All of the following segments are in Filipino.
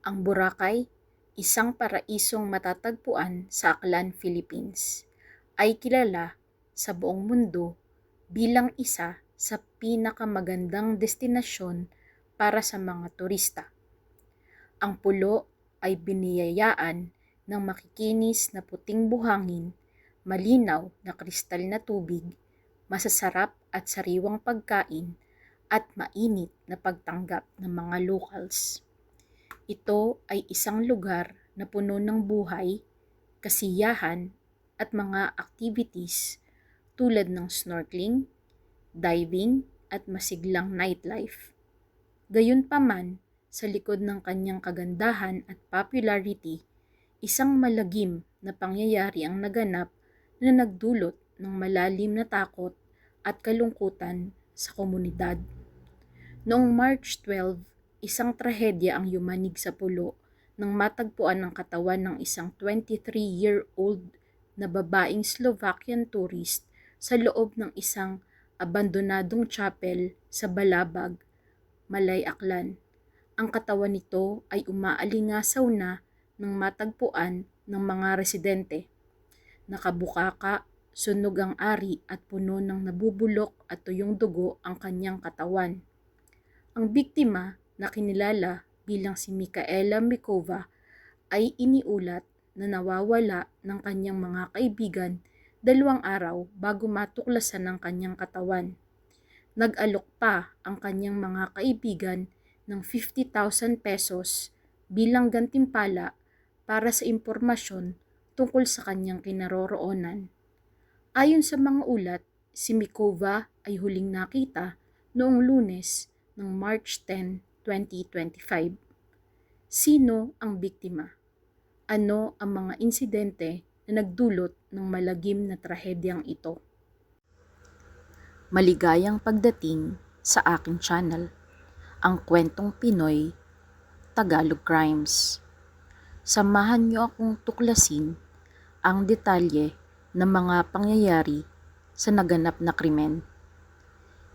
Ang Boracay, isang paraisong matatagpuan sa Aklan, Philippines, ay kilala sa buong mundo bilang isa sa pinakamagandang destinasyon para sa mga turista. Ang pulo ay biniyayaan ng makikinis na puting buhangin, malinaw na kristal na tubig, masasarap at sariwang pagkain, at mainit na pagtanggap ng mga locals. Ito ay isang lugar na puno ng buhay, kasiyahan, at mga activities tulad ng snorkeling, diving, at masiglang nightlife. Gayunpaman, sa likod ng kanyang kagandahan at popularity, isang malagim na pangyayari ang naganap na nagdulot ng malalim na takot at kalungkutan sa komunidad. Noong March 12, isang trahedya ang yumanig sa pulo nang matagpuan ng katawan ng isang 23-year-old na babaeng Slovakian tourist sa loob ng isang abandonadong chapel sa Balabag, Malay Aklan. Ang katawan nito ay umaalingasaw na ng matagpuan ng mga residente. Nakabukaka, sunog ang ari at puno ng nabubulok at tuyong dugo ang kanyang katawan. Ang biktima na kinilala bilang si Mikaela Mikova ay iniulat na nawawala ng kanyang mga kaibigan dalawang araw bago matuklasan ng kanyang katawan. Nag-alok pa ang kanyang mga kaibigan ng 50,000 pesos bilang gantimpala para sa impormasyon tungkol sa kanyang kinaroroonan. Ayon sa mga ulat, si Mikova ay huling nakita noong lunes ng March 10, 2025. Sino ang biktima? Ano ang mga insidente na nagdulot ng malagim na trahedyang ito? Maligayang pagdating sa aking channel, ang kwentong Pinoy, Tagalog Crimes. Samahan niyo akong tuklasin ang detalye ng mga pangyayari sa naganap na krimen.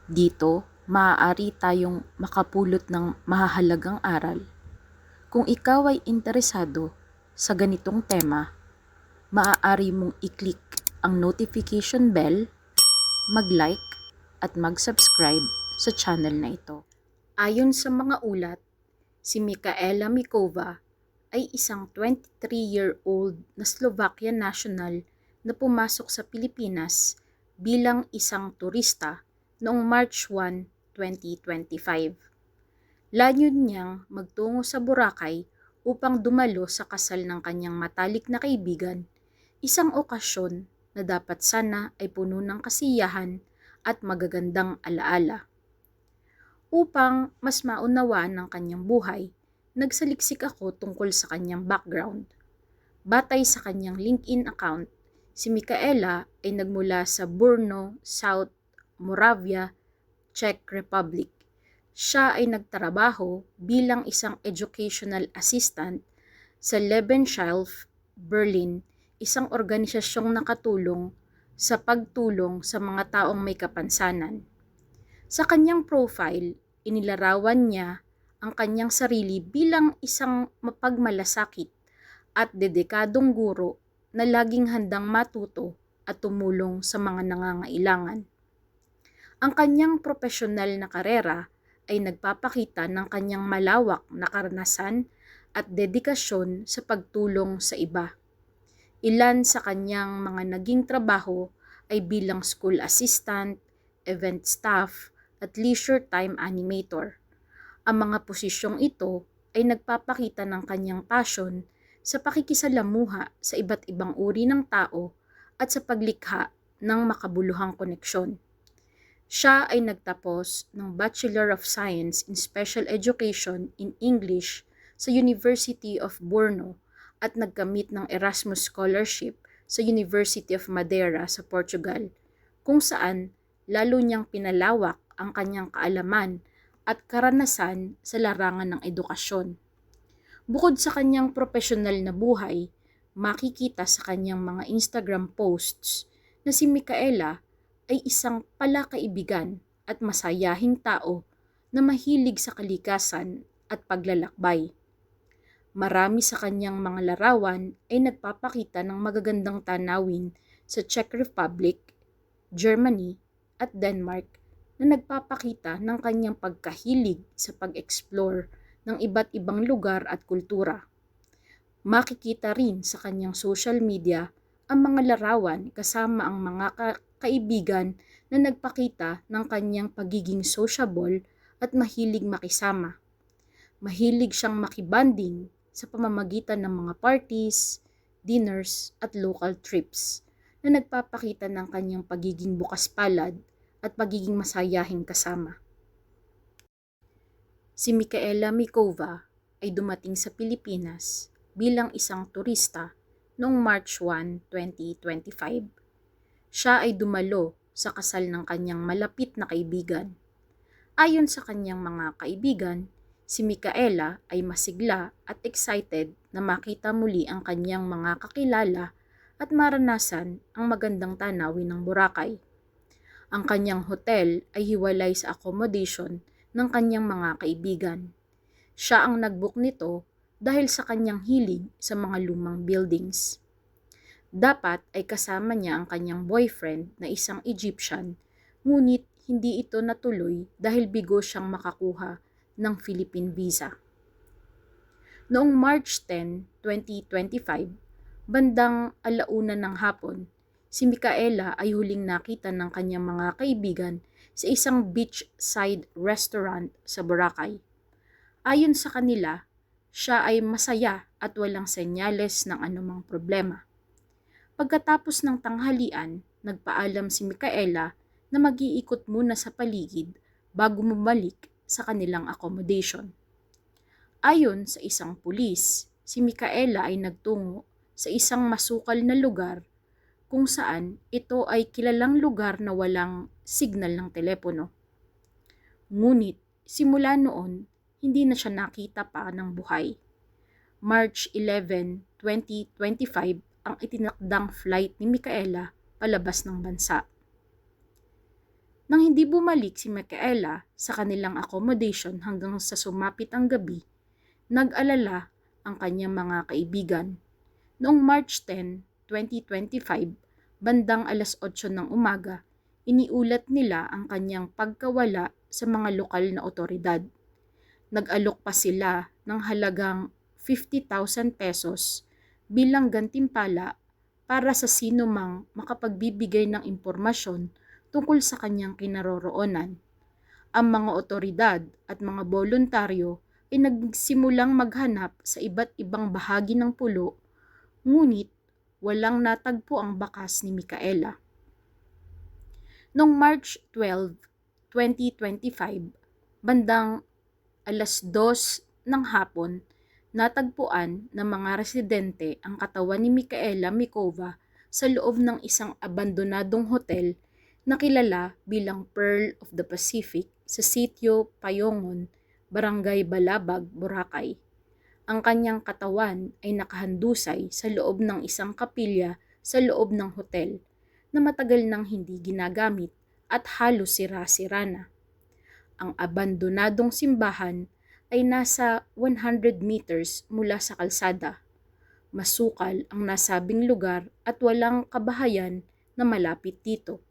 Dito, maaari tayong makapulot ng mahahalagang aral. Kung ikaw ay interesado sa ganitong tema, maaari mong i-click ang notification bell, mag-like at mag-subscribe sa channel na ito. Ayon sa mga ulat, si Mikaela Mikova ay isang 23-year-old na Slovakian national na pumasok sa Pilipinas bilang isang turista noong March 1, 2025. Lanyon niyang magtungo sa Boracay upang dumalo sa kasal ng kanyang matalik na kaibigan, isang okasyon na dapat sana ay puno ng kasiyahan at magagandang alaala. Upang mas maunawaan ng kanyang buhay, nagsaliksik ako tungkol sa kanyang background. Batay sa kanyang LinkedIn account, si Micaela ay nagmula sa Brno, South Moravia, Czech Republic. Siya ay nagtrabaho bilang isang educational assistant sa Lebensschilf, Berlin, isang organisasyong nakatulong sa pagtulong sa mga taong may kapansanan. Sa kanyang profile, inilarawan niya ang kanyang sarili bilang isang mapagmalasakit at dedikadong guro na laging handang matuto at tumulong sa mga nangangailangan. Ang kanyang profesional na karera ay nagpapakita ng kanyang malawak na karanasan at dedikasyon sa pagtulong sa iba. Ilan sa kanyang mga naging trabaho ay bilang school assistant, event staff, at leisure time animator. Ang mga posisyong ito ay nagpapakita ng kanyang passion sa pakikisalamuha sa iba't ibang uri ng tao at sa paglikha ng makabuluhang koneksyon. Siya ay nagtapos ng Bachelor of Science in Special Education in English sa University of Brno at nagkamit ng Erasmus Scholarship sa University of Madeira sa Portugal, kung saan lalo niyang pinalawak ang kanyang kaalaman at karanasan sa larangan ng edukasyon. Bukod sa kanyang profesional na buhay, makikita sa kanyang mga Instagram posts na si Micaela ay isang palakaibigan at masayahing tao na mahilig sa kalikasan at paglalakbay. Marami sa kanyang mga larawan ay nagpapakita ng magagandang tanawin sa Czech Republic, Germany at Denmark na nagpapakita ng kanyang pagkahilig sa pag-explore ng iba't ibang lugar at kultura. Makikita rin sa kanyang social media ang mga larawan kasama ang mga ka- kaibigan na nagpakita ng kanyang pagiging sociable at mahilig makisama. Mahilig siyang makibanding sa pamamagitan ng mga parties, dinners at local trips na nagpapakita ng kanyang pagiging bukas palad at pagiging masayahing kasama. Si Micaela Mikova ay dumating sa Pilipinas bilang isang turista noong March 1, 2025. Siya ay dumalo sa kasal ng kanyang malapit na kaibigan. Ayon sa kanyang mga kaibigan, si Micaela ay masigla at excited na makita muli ang kanyang mga kakilala at maranasan ang magandang tanawin ng Boracay. Ang kanyang hotel ay hiwalay sa accommodation ng kanyang mga kaibigan. Siya ang nagbook nito dahil sa kanyang hilig sa mga lumang buildings. Dapat ay kasama niya ang kanyang boyfriend na isang Egyptian, ngunit hindi ito natuloy dahil bigo siyang makakuha ng Philippine visa. Noong March 10, 2025, bandang alauna ng hapon, si Micaela ay huling nakita ng kanyang mga kaibigan sa isang beachside restaurant sa Boracay. Ayon sa kanila, siya ay masaya at walang senyales ng anumang problema. Pagkatapos ng tanghalian, nagpaalam si Micaela na mag-iikot muna sa paligid bago bumalik sa kanilang accommodation. Ayon sa isang pulis, si Micaela ay nagtungo sa isang masukal na lugar kung saan ito ay kilalang lugar na walang signal ng telepono. Ngunit simula noon, hindi na siya nakita pa ng buhay. March 11, 2025 ang itinakdang flight ni Micaela palabas ng bansa. Nang hindi bumalik si Micaela sa kanilang accommodation hanggang sa sumapit ang gabi, nag-alala ang kanyang mga kaibigan. Noong March 10, 2025, bandang alas 8 ng umaga, iniulat nila ang kanyang pagkawala sa mga lokal na otoridad. Nag-alok pa sila ng halagang 50,000 pesos bilang gantimpala para sa sino mang makapagbibigay ng impormasyon tungkol sa kanyang kinaroroonan. Ang mga otoridad at mga voluntaryo ay nagsimulang maghanap sa iba't ibang bahagi ng pulo, ngunit walang natagpo ang bakas ni Micaela. Noong March 12, 2025, bandang alas 2 ng hapon, natagpuan ng mga residente ang katawan ni Micaela Mikova sa loob ng isang abandonadong hotel na kilala bilang Pearl of the Pacific sa sitio Payongon, Barangay Balabag, Boracay. Ang kanyang katawan ay nakahandusay sa loob ng isang kapilya sa loob ng hotel na matagal nang hindi ginagamit at halos sira-sira na. Ang abandonadong simbahan ay nasa 100 meters mula sa kalsada. Masukal ang nasabing lugar at walang kabahayan na malapit dito.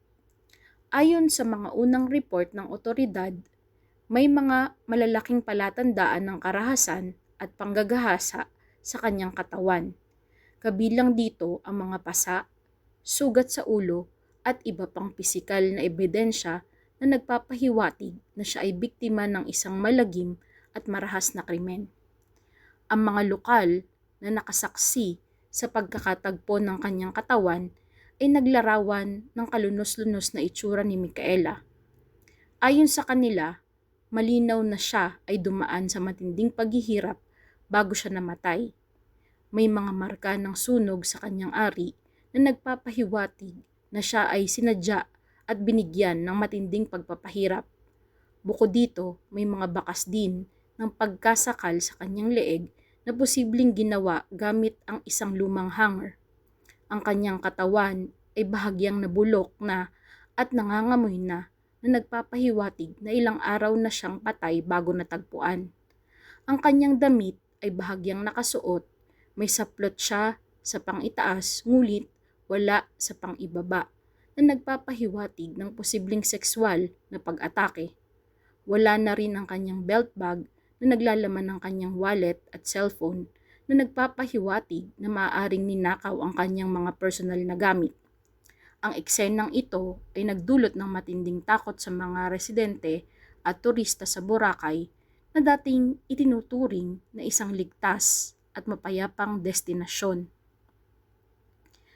Ayon sa mga unang report ng otoridad, may mga malalaking palatandaan ng karahasan at panggagahasa sa kanyang katawan. Kabilang dito ang mga pasa, sugat sa ulo at iba pang pisikal na ebidensya na nagpapahiwatig na siya ay biktima ng isang malagim at marahas na krimen. Ang mga lokal na nakasaksi sa pagkakatagpo ng kanyang katawan ay naglarawan ng kalunos-lunos na itsura ni Micaela. Ayon sa kanila, malinaw na siya ay dumaan sa matinding paghihirap bago siya namatay. May mga marka ng sunog sa kanyang ari na nagpapahiwatig na siya ay sinadya at binigyan ng matinding pagpapahirap. Bukod dito, may mga bakas din ng pagkasakal sa kanyang leeg na posibleng ginawa gamit ang isang lumang hanger. Ang kanyang katawan ay bahagyang nabulok na at nangangamoy na na nagpapahiwatig na ilang araw na siyang patay bago natagpuan. Ang kanyang damit ay bahagyang nakasuot, may saplot siya sa pangitaas ngulit wala sa pangibaba na nagpapahiwatig ng posibleng sexual na pag-atake. Wala na rin ang kanyang belt bag na naglalaman ng kanyang wallet at cellphone na nagpapahiwatig na maaaring ninakaw ang kanyang mga personal na gamit. Ang eksenang ito ay nagdulot ng matinding takot sa mga residente at turista sa Boracay na dating itinuturing na isang ligtas at mapayapang destinasyon.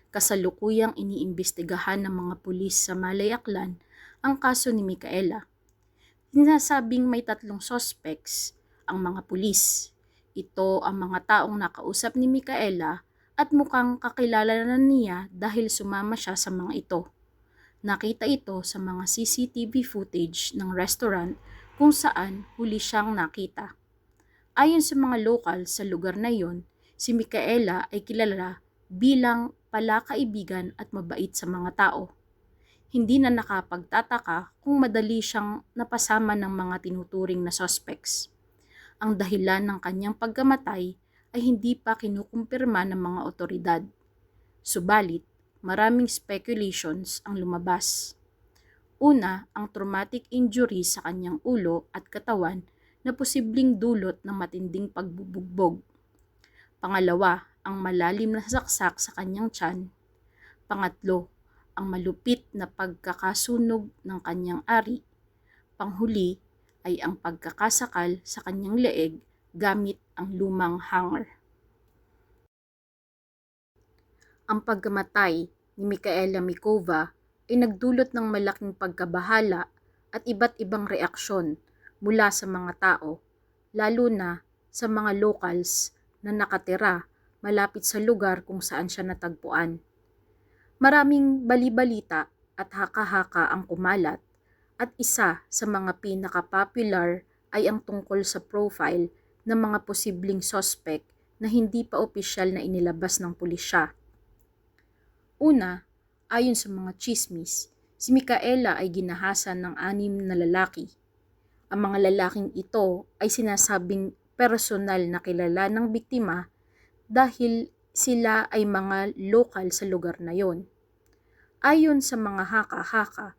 Kasalukuyang iniimbestigahan ng mga pulis sa Malayaklan ang kaso ni Micaela. Sinasabing may tatlong suspects ang mga pulis. Ito ang mga taong nakausap ni Micaela at mukhang kakilala na niya dahil sumama siya sa mga ito. Nakita ito sa mga CCTV footage ng restaurant kung saan huli siyang nakita. Ayon sa mga lokal sa lugar na iyon, si Micaela ay kilala bilang palakaibigan at mabait sa mga tao. Hindi na nakapagtataka kung madali siyang napasama ng mga tinuturing na suspects. Ang dahilan ng kanyang pagkamatay ay hindi pa kinukumpirma ng mga otoridad. Subalit, maraming speculations ang lumabas. Una, ang traumatic injury sa kanyang ulo at katawan na posibleng dulot ng matinding pagbubugbog. Pangalawa, ang malalim na saksak sa kanyang tiyan. Pangatlo, ang malupit na pagkakasunog ng kanyang ari. Panghuli ay ang pagkakasakal sa kanyang leeg gamit ang lumang hanger. Ang pagkamatay ni Micaela Mikova ay nagdulot ng malaking pagkabahala at iba't ibang reaksyon mula sa mga tao, lalo na sa mga locals na nakatira malapit sa lugar kung saan siya natagpuan. Maraming balibalita at haka-haka ang kumalat at isa sa mga pinaka-popular ay ang tungkol sa profile ng mga posibleng suspect na hindi pa opisyal na inilabas ng pulisya. Una, ayon sa mga chismis, si Micaela ay ginahasan ng anim na lalaki. Ang mga lalaking ito ay sinasabing personal na kilala ng biktima dahil sila ay mga lokal sa lugar na yon. Ayon sa mga haka-haka,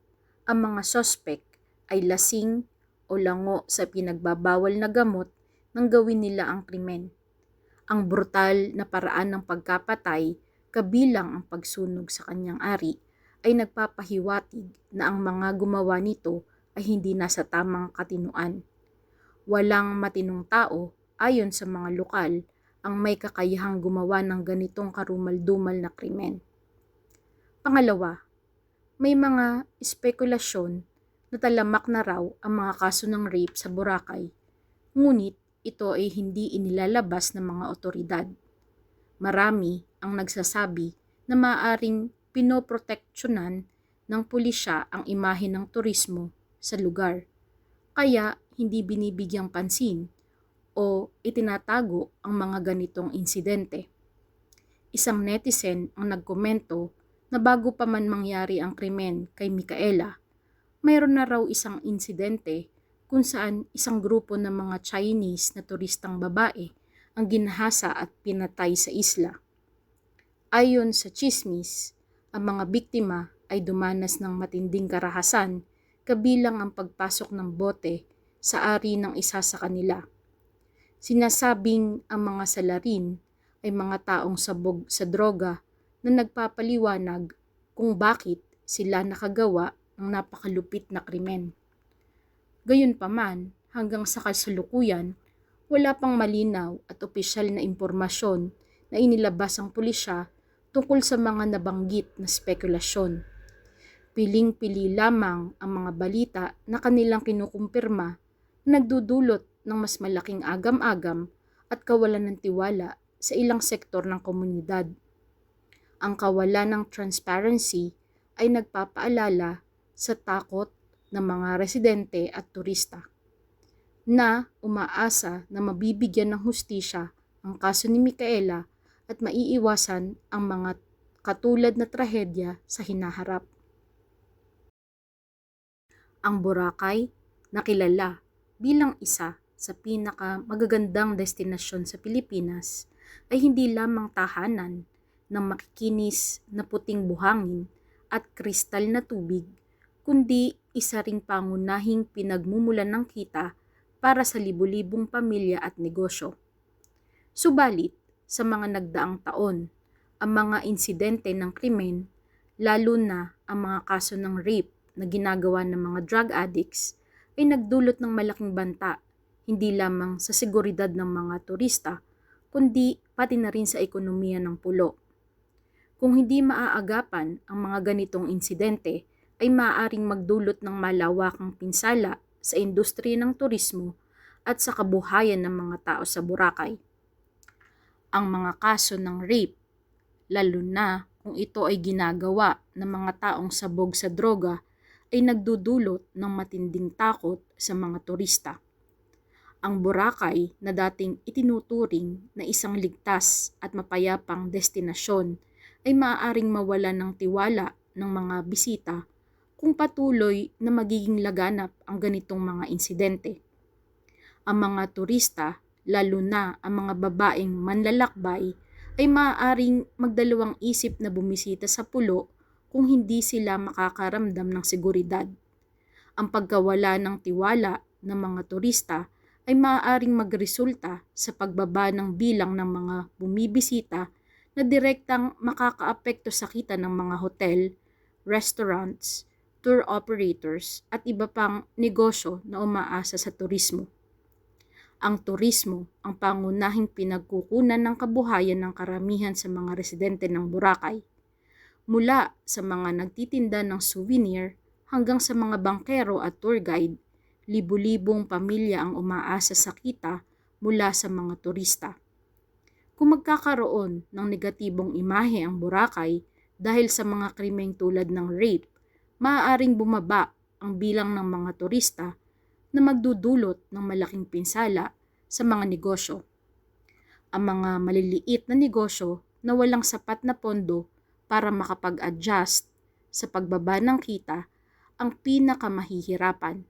ang mga sospek ay lasing o lango sa pinagbabawal na gamot nang gawin nila ang krimen. Ang brutal na paraan ng pagkapatay kabilang ang pagsunog sa kanyang ari ay nagpapahiwatig na ang mga gumawa nito ay hindi nasa tamang katinuan. Walang matinong tao ayon sa mga lokal ang may kakayahang gumawa ng ganitong karumal-dumal na krimen. Pangalawa, may mga espekulasyon na talamak na raw ang mga kaso ng rape sa Boracay, ngunit ito ay hindi inilalabas ng mga otoridad. Marami ang nagsasabi na maaring pinoproteksyonan ng pulisya ang imahe ng turismo sa lugar, kaya hindi binibigyang pansin o itinatago ang mga ganitong insidente. Isang netizen ang nagkomento na bago pa man mangyari ang krimen kay Micaela, mayroon na raw isang insidente kung saan isang grupo ng mga Chinese na turistang babae ang ginahasa at pinatay sa isla. Ayon sa chismis, ang mga biktima ay dumanas ng matinding karahasan kabilang ang pagpasok ng bote sa ari ng isa sa kanila. Sinasabing ang mga salarin ay mga taong sabog sa droga na nagpapaliwanag kung bakit sila nakagawa ng napakalupit na krimen. Gayunpaman, hanggang sa kasalukuyan, wala pang malinaw at opisyal na impormasyon na inilabas ang pulisya tungkol sa mga nabanggit na spekulasyon. Piling-pili lamang ang mga balita na kanilang kinukumpirma na nagdudulot ng mas malaking agam-agam at kawalan ng tiwala sa ilang sektor ng komunidad. Ang kawalan ng transparency ay nagpapaalala sa takot ng mga residente at turista na umaasa na mabibigyan ng hustisya ang kaso ni Micaela at maiiwasan ang mga katulad na trahedya sa hinaharap. Ang Boracay, nakilala bilang isa sa pinaka magagandang destinasyon sa Pilipinas ay hindi lamang tahanan ng makikinis na puting buhangin at kristal na tubig, kundi isa ring pangunahing pinagmumulan ng kita para sa libu-libong pamilya at negosyo. Subalit, sa mga nagdaang taon, ang mga insidente ng krimen, lalo na ang mga kaso ng rape na ginagawa ng mga drug addicts, ay nagdulot ng malaking banta, hindi lamang sa seguridad ng mga turista, kundi pati na rin sa ekonomiya ng pulo. Kung hindi maaagapan ang mga ganitong insidente, ay maaaring magdulot ng malawakang pinsala sa industriya ng turismo at sa kabuhayan ng mga tao sa Boracay ang mga kaso ng rape, lalo na kung ito ay ginagawa ng mga taong sabog sa droga, ay nagdudulot ng matinding takot sa mga turista. Ang Boracay na dating itinuturing na isang ligtas at mapayapang destinasyon ay maaaring mawala ng tiwala ng mga bisita kung patuloy na magiging laganap ang ganitong mga insidente. Ang mga turista lalo na ang mga babaeng manlalakbay, ay maaaring magdalawang isip na bumisita sa pulo kung hindi sila makakaramdam ng seguridad. Ang pagkawala ng tiwala ng mga turista ay maaaring magresulta sa pagbaba ng bilang ng mga bumibisita na direktang makakaapekto sa kita ng mga hotel, restaurants, tour operators at iba pang negosyo na umaasa sa turismo ang turismo ang pangunahing pinagkukunan ng kabuhayan ng karamihan sa mga residente ng Boracay. Mula sa mga nagtitinda ng souvenir hanggang sa mga bankero at tour guide, libu-libong pamilya ang umaasa sa kita mula sa mga turista. Kung magkakaroon ng negatibong imahe ang Boracay dahil sa mga krimeng tulad ng rape, maaaring bumaba ang bilang ng mga turista na magdudulot ng malaking pinsala sa mga negosyo. Ang mga maliliit na negosyo na walang sapat na pondo para makapag-adjust sa pagbaba ng kita ang pinakamahihirapan.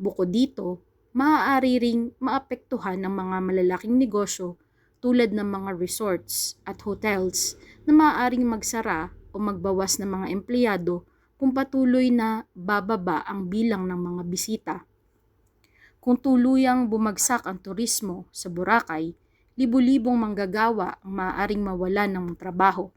Bukod dito, maaari ring maapektuhan ng mga malalaking negosyo tulad ng mga resorts at hotels na maaaring magsara o magbawas ng mga empleyado kung patuloy na bababa ang bilang ng mga bisita. Kung tuluyang bumagsak ang turismo sa Boracay, libu-libong manggagawa ang maaaring mawala ng trabaho.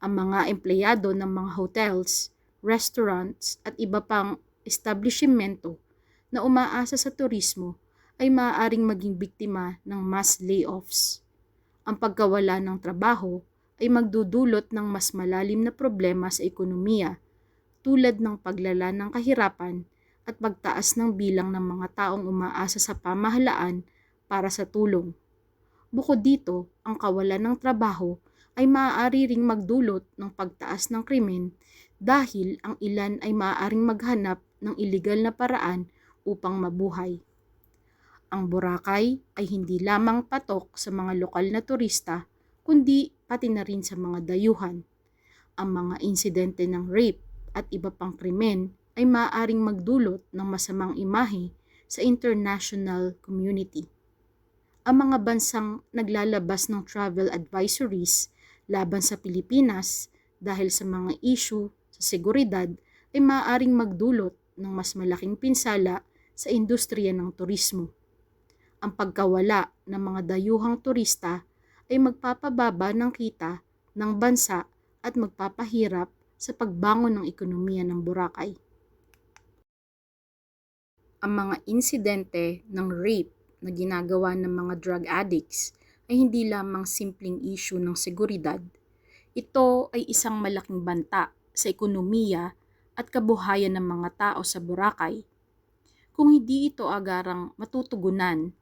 Ang mga empleyado ng mga hotels, restaurants at iba pang establishmento na umaasa sa turismo ay maaaring maging biktima ng mass layoffs. Ang pagkawala ng trabaho ay magdudulot ng mas malalim na problema sa ekonomiya tulad ng paglala ng kahirapan at pagtaas ng bilang ng mga taong umaasa sa pamahalaan para sa tulong. Bukod dito, ang kawalan ng trabaho ay maaari ring magdulot ng pagtaas ng krimen dahil ang ilan ay maaaring maghanap ng ilegal na paraan upang mabuhay. Ang Boracay ay hindi lamang patok sa mga lokal na turista kundi pati na rin sa mga dayuhan. Ang mga insidente ng rape at iba pang krimen ay maaaring magdulot ng masamang imahe sa international community. Ang mga bansang naglalabas ng travel advisories laban sa Pilipinas dahil sa mga issue sa seguridad ay maaaring magdulot ng mas malaking pinsala sa industriya ng turismo. Ang pagkawala ng mga dayuhang turista ay magpapababa ng kita ng bansa at magpapahirap sa pagbangon ng ekonomiya ng Boracay ang mga insidente ng rape na ginagawa ng mga drug addicts ay hindi lamang simpleng issue ng seguridad. Ito ay isang malaking banta sa ekonomiya at kabuhayan ng mga tao sa Boracay. Kung hindi ito agarang matutugunan,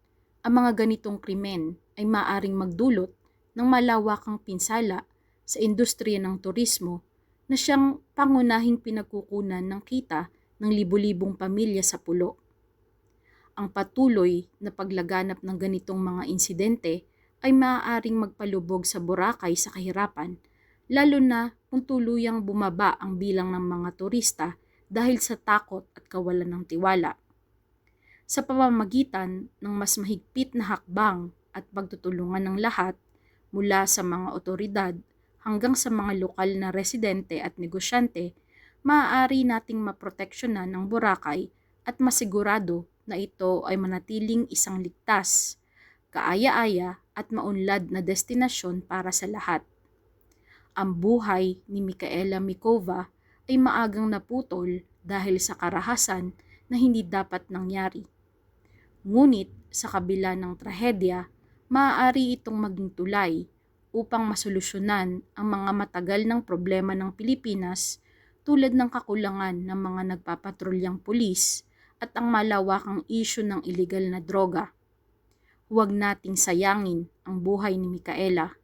ang mga ganitong krimen ay maaring magdulot ng malawakang pinsala sa industriya ng turismo na siyang pangunahing pinagkukunan ng kita ng libu-libong pamilya sa pulo ang patuloy na paglaganap ng ganitong mga insidente ay maaaring magpalubog sa Boracay sa kahirapan, lalo na kung tuluyang bumaba ang bilang ng mga turista dahil sa takot at kawalan ng tiwala. Sa pamamagitan ng mas mahigpit na hakbang at pagtutulungan ng lahat mula sa mga otoridad hanggang sa mga lokal na residente at negosyante, maaari nating maproteksyonan ng Boracay at masigurado na ito ay manatiling isang ligtas, kaaya-aya at maunlad na destinasyon para sa lahat. Ang buhay ni Micaela Mikova ay maagang naputol dahil sa karahasan na hindi dapat nangyari. Ngunit sa kabila ng trahedya, maaari itong maging tulay upang masolusyonan ang mga matagal ng problema ng Pilipinas tulad ng kakulangan ng mga nagpapatrulyang pulis at ang malawakang isyu ng illegal na droga. Huwag nating sayangin ang buhay ni Micaela.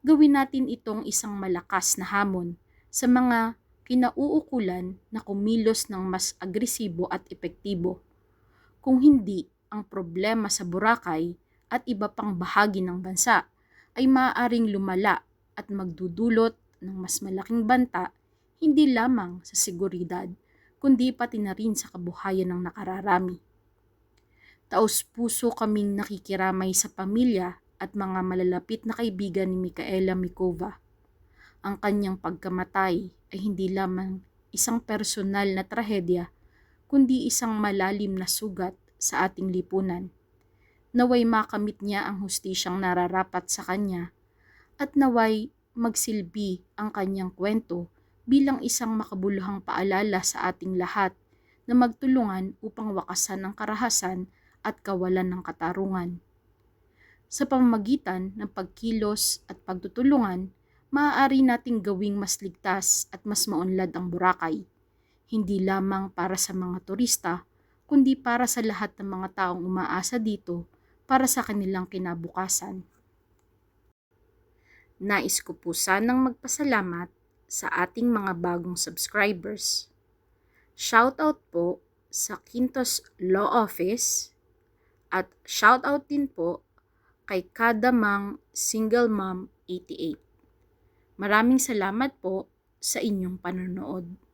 Gawin natin itong isang malakas na hamon sa mga kinauukulan na kumilos ng mas agresibo at epektibo. Kung hindi, ang problema sa Boracay at iba pang bahagi ng bansa ay maaaring lumala at magdudulot ng mas malaking banta hindi lamang sa seguridad kundi pati na rin sa kabuhayan ng nakararami. Taos puso kaming nakikiramay sa pamilya at mga malalapit na kaibigan ni Micaela Mikova. Ang kanyang pagkamatay ay hindi lamang isang personal na trahedya, kundi isang malalim na sugat sa ating lipunan. Naway makamit niya ang hustisyang nararapat sa kanya at naway magsilbi ang kanyang kwento bilang isang makabuluhang paalala sa ating lahat na magtulungan upang wakasan ang karahasan at kawalan ng katarungan. Sa pamamagitan ng pagkilos at pagtutulungan, maaari nating gawing mas ligtas at mas maunlad ang Boracay, hindi lamang para sa mga turista, kundi para sa lahat ng mga taong umaasa dito para sa kanilang kinabukasan. Nais ko po sanang magpasalamat sa ating mga bagong subscribers. Shoutout po sa Quintos Law Office at shoutout din po kay Kadamang Single Mom 88. Maraming salamat po sa inyong panonood.